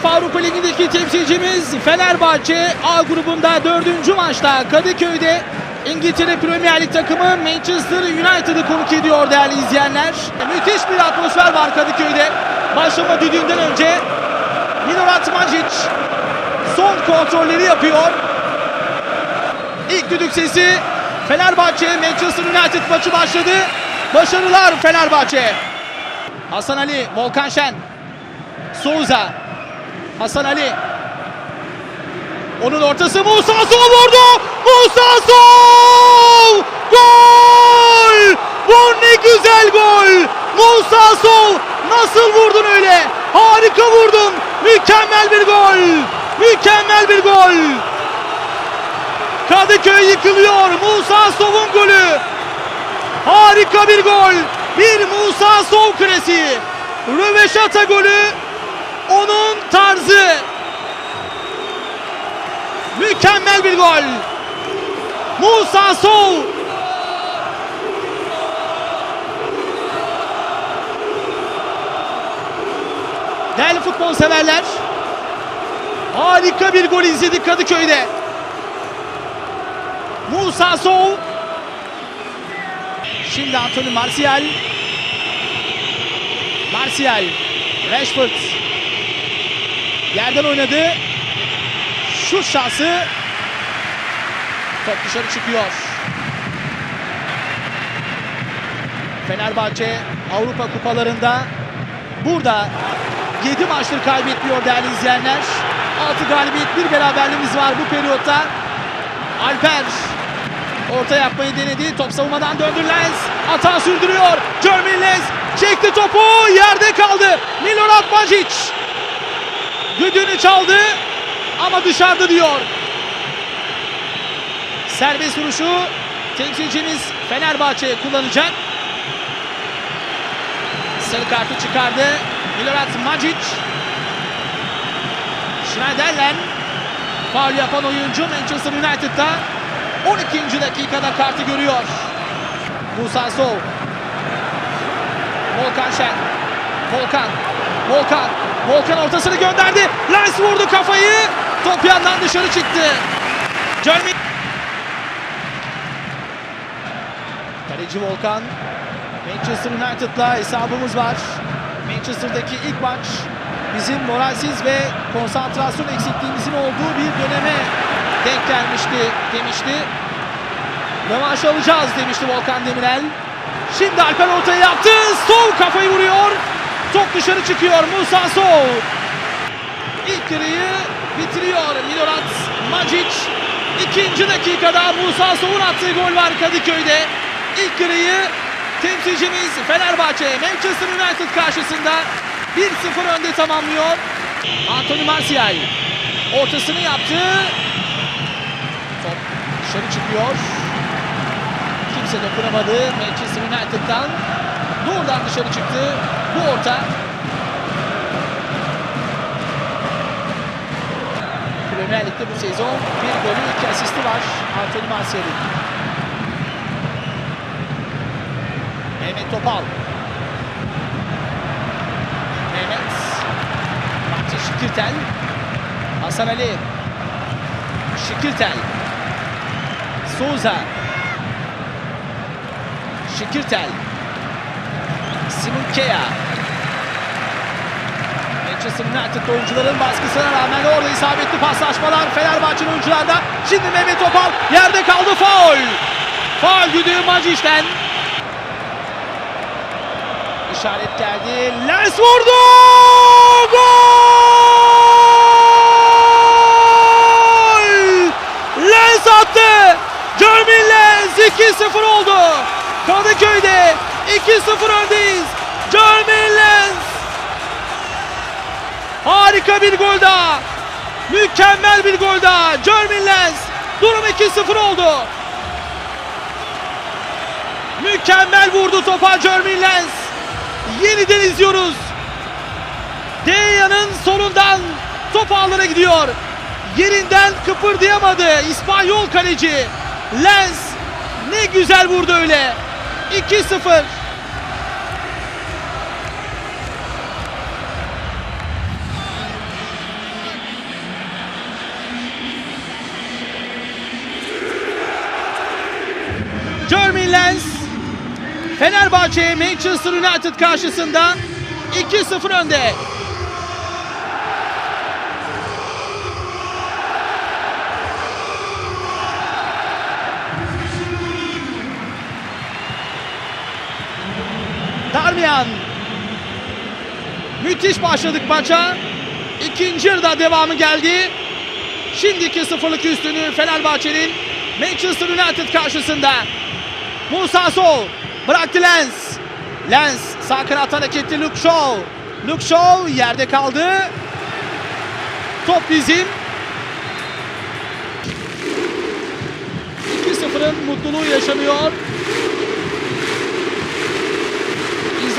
UEFA Avrupa Ligi'ndeki temsilcimiz Fenerbahçe A grubunda dördüncü maçta Kadıköy'de İngiltere Premier Lig takımı Manchester United'ı konuk ediyor değerli izleyenler. Müthiş bir atmosfer var Kadıköy'de. Başlama düdüğünden önce Milorad Macic son kontrolleri yapıyor. İlk düdük sesi Fenerbahçe Manchester United maçı başladı. Başarılar Fenerbahçe. Hasan Ali, Volkan Şen, Souza, Hasan Ali. Onun ortası Musa Sol vurdu. Musa Sol! Gol! Bu ne güzel gol! Musa Sol nasıl vurdun öyle? Harika vurdun. Mükemmel bir gol. Mükemmel bir gol. Kadıköy yıkılıyor. Musa Sov'un golü. Harika bir gol. Bir Musa Sov klasiği. Röveşata golü. Onun tarzı. Mükemmel bir gol. Musa Sov. Değerli futbol severler. Harika bir gol izledik Kadıköy'de. Musa Sov. Şimdi Anthony Martial. Martial. Rashford. Yerden oynadı. Şut şansı. Top dışarı çıkıyor. Fenerbahçe Avrupa kupalarında burada 7 maçtır kaybetmiyor değerli izleyenler. 6 galibiyet bir beraberliğimiz var bu periyotta. Alper orta yapmayı denedi. Top savunmadan döndü Lens. Hata sürdürüyor. Jermaine Lens çekti topu. Yerde kaldı. Milorad Macic. Düdüğünü çaldı ama dışarıda diyor. Serbest vuruşu temsilcimiz Fenerbahçe kullanacak. Sarı kartı çıkardı. Milorad Macic. Schneiderlen faul yapan oyuncu Manchester United'da 12. dakikada kartı görüyor. Musa Sow. Volkan Şen. Volkan. Volkan. Volkan ortasını gönderdi. Lens vurdu kafayı. Top yandan dışarı çıktı. Jeremy. Kaleci Volkan. Manchester United'la hesabımız var. Manchester'daki ilk maç bizim moralsiz ve konsantrasyon eksikliğimizin olduğu bir döneme denk gelmişti demişti. Rövanş alacağız demişti Volkan Demirel. Şimdi Alper ortaya yaptı. Sol kafayı vuruyor. Top dışarı çıkıyor Musa Sol. İlk yarıyı bitiriyor Milorad Macic. İkinci dakikada Musa Sol'un attığı gol var Kadıköy'de. İlk yarıyı temsilcimiz Fenerbahçe Manchester United karşısında 1-0 önde tamamlıyor. Anthony Martial ortasını yaptı. Top dışarı çıkıyor. Kimse dokunamadı Manchester United'dan. Doğrudan dışarı çıktı. Bu orta. Premier Lig'de bu sezon bir golü iki asisti var Anthony Martial'in. Mehmet Topal. Mehmet. Fatih Şikirtel. Hasan Ali. Şikirtel. Souza. Şikirtel. Simon Kea. Manchester United oyuncuların baskısına rağmen orada isabetli paslaşmalar Fenerbahçe oyuncularda. Şimdi Mehmet Topal yerde kaldı faul. Faul düdüğü Macic'ten. İşaret geldi. Lens vurdu. Gol! Lens attı. Jermaine Lens 2-0 oldu. Kadıköy'de 2-0 öndeyiz. Jermaine Lens. Harika bir gol daha. Mükemmel bir gol daha. Jermaine Lens. Durum 2-0 oldu. Mükemmel vurdu topa Jermaine Lens. Yeniden izliyoruz. Deya'nın solundan top ağlara gidiyor. Yerinden kıpırdayamadı İspanyol kaleci. Lens ne güzel vurdu öyle. 2-0. Jeremy Lens Fenerbahçe Manchester United karşısında 2-0 önde. Darmian Müthiş başladık maça. İkinci yarıda devamı geldi. Şimdi 2-0'lık üstünü Fenerbahçe'nin Manchester United karşısında. Musa Sol bıraktı Lens. Lens sağ kanat hareketli Luke Shaw. Luke Shaw yerde kaldı. Top bizim. 2-0'ın mutluluğu yaşanıyor.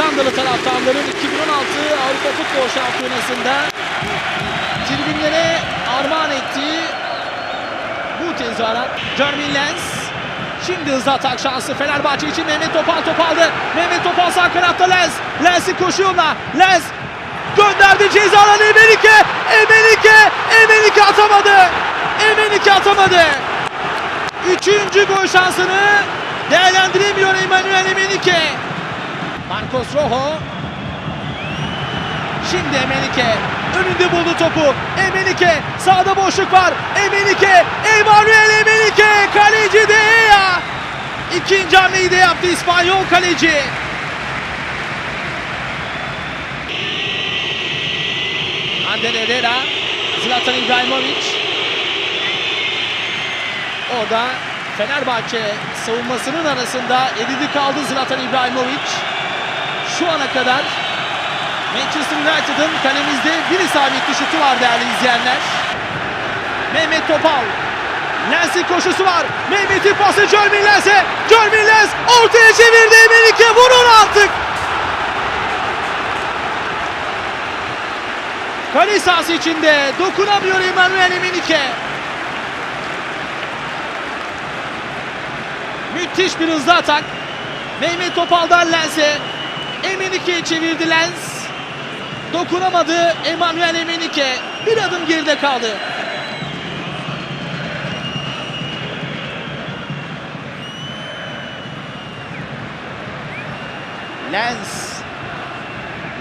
İzlandalı taraftarların 2016 Avrupa Futbol Şampiyonası'nda tribünlere armağan ettiği bu tezahürat Jermaine Lens şimdi hızlı atak şansı Fenerbahçe için Mehmet Topal top aldı. Mehmet Topal sağ kanatta Lens. Lens'in koşuyorla Lens gönderdi ceza alanı Emenike. Emenike. Emenike atamadı. Emenike atamadı. Üçüncü gol şansını değerlendiremiyor Emmanuel Emenike. Marcos Rojo. Şimdi Emenike önünde buldu topu. Emenike sağda boşluk var. Emenike, Emanuel Emenike kaleci De Gea. İkinci hamleyi de yaptı İspanyol kaleci. Ander Herrera, Zlatan İbrahimovic. Orada Fenerbahçe savunmasının arasında eridi kaldı Zlatan İbrahimovic. Şu ana kadar Manchester United'ın kalemizde bir isabetli şutu var değerli izleyenler. Mehmet Topal. Lens'in koşusu var. Mehmet'in pası Jermaine Lens'e. Jermaine Lens ortaya çevirdi. Emenike vurun artık. Kale sahası içinde dokunamıyor Emmanuel Emenike. Müthiş bir hızlı atak. Mehmet Topal'dan Lens'e. Emenike'ye çevirdi Lens. Dokunamadı Emmanuel Emenike. Bir adım geride kaldı. Lens.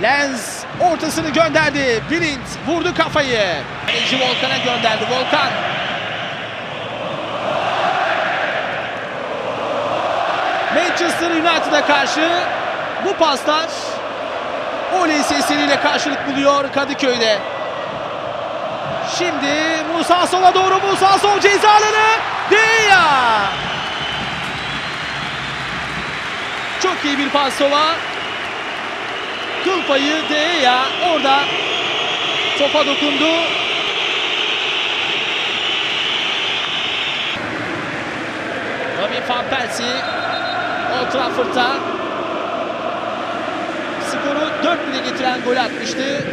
Lens ortasını gönderdi. Brint vurdu kafayı. Kaleci Volkan'a gönderdi. Volkan. Manchester United'a karşı bu paslar oley sesleriyle karşılık buluyor Kadıköy'de. Şimdi Musa Sol'a doğru Musa Sol ceza alanı. Deya. Çok iyi bir pas sola. Kıl payı Deya orada topa dokundu. Robin Van Persie Old Trafford'da 4-1'e getiren gol atmıştı.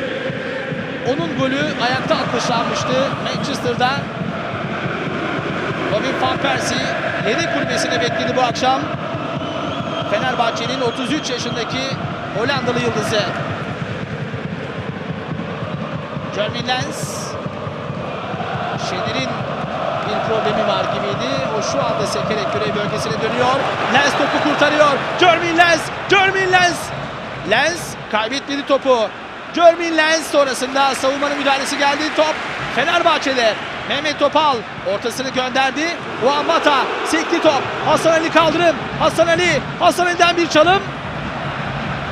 Onun golü ayakta alkışlanmıştı Manchester'da. Robin Van Persie yedek kulübesine bekledi bu akşam. Fenerbahçe'nin 33 yaşındaki Hollandalı yıldızı. Jermaine Lens. Şener'in bir problemi var gibiydi. O şu anda sekerek görev bölgesine dönüyor. Lens topu kurtarıyor. Jermaine Lens. Jermaine Lens. Lens kaybetmedi topu. Jermaine Lens sonrasında savunmanın müdahalesi geldi. Top Fenerbahçe'de. Mehmet Topal ortasını gönderdi. Juan Mata sekti top. Hasan Ali kaldırım. Hasan Ali. Hasan Ali'den bir çalım.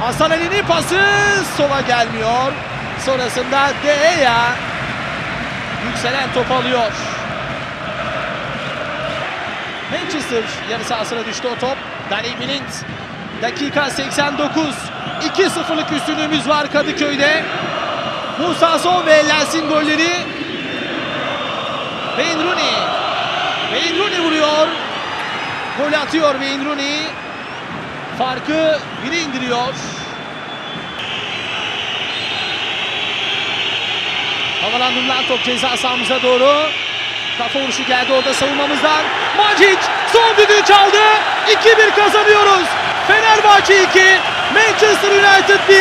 Hasan Ali'nin pası sola gelmiyor. Sonrasında Deya yükselen top alıyor. Manchester yarı sahasına düştü o top. Danny Blind dakika 89. 2-0'lık üstünlüğümüz var Kadıköy'de. Musa Son ve Lens'in golleri. Wayne Rooney. Wayne Rooney vuruyor. Gol atıyor Wayne Rooney. Farkı bire indiriyor. Havalandırılan top ceza sahamıza doğru. Kafa vuruşu geldi orada savunmamızdan. Magic son düdüğü çaldı. 2-1 kazanıyoruz. Fenerbahçe 2, Manchester United 1.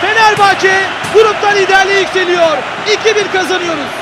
Fenerbahçe grupta liderliğe yükseliyor. 2-1 kazanıyoruz.